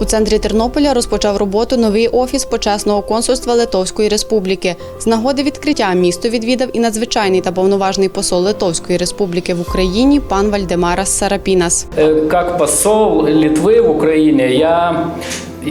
У центрі Тернополя розпочав роботу новий офіс почесного консульства Литовської Республіки. З нагоди відкриття місто відвідав і надзвичайний та повноважний посол Литовської Республіки в Україні пан Вальдемарас Сарапінас. Як Как посол Литви в Україні я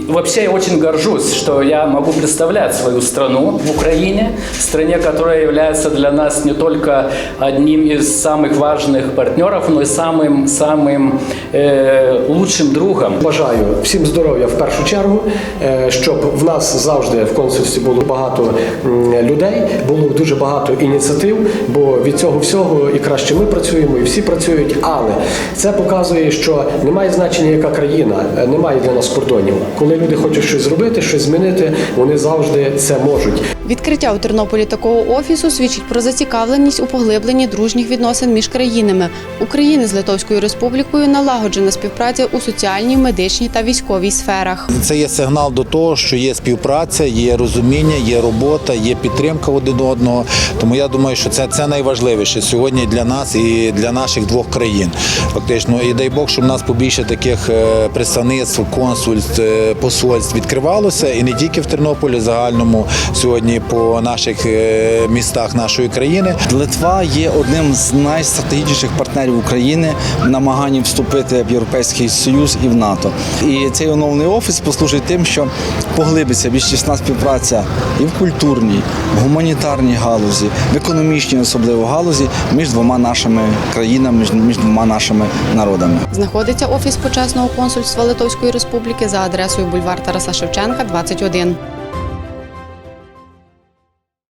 вообще очень горжусь, что я могу представлять свою страну в Украине, стране, которая является для нас не только одним из самых важных партнеров, но и самым, самым э, лучшим другом. Бажаю всім здоров'я в першу чергу, е, щоб в нас завжди в консульстві було багато м, людей, було дуже багато ініціатив, бо від цього всього і краще ми працюємо, і всі працюють. Але це показує, що немає значення, яка країна, е, немає для нас кордонів. Коли люди хочуть щось зробити, щось змінити, вони завжди це можуть. Відкриття у Тернополі такого офісу свідчить про зацікавленість у поглибленні дружніх відносин між країнами. України з Литовською Республікою налагоджена співпраця у соціальній, медичній та військовій сферах. Це є сигнал до того, що є співпраця, є розуміння, є робота, є підтримка один одного. Тому я думаю, що це, це найважливіше сьогодні для нас і для наших двох країн. Фактично, і дай Бог, щоб у нас побільше таких е, представництв, консульств, е, посольств відкривалося і не тільки в Тернополі, загальному сьогодні по наших е, містах нашої країни. Литва є одним з найстратегічніших партнерів України в намаганні вступити в Європейський Союз і в НАТО. І цей оновлений офіс послужить тим, що поглибиться більш тісна співпраця і в культурній, в гуманітарній галузі, в економічній особливо галузі між двома нашими країнами, між, між двома нашими народами. Знаходиться офіс почесного консульства Литовської Республіки за адресою бульвар Тараса Шевченка, 21.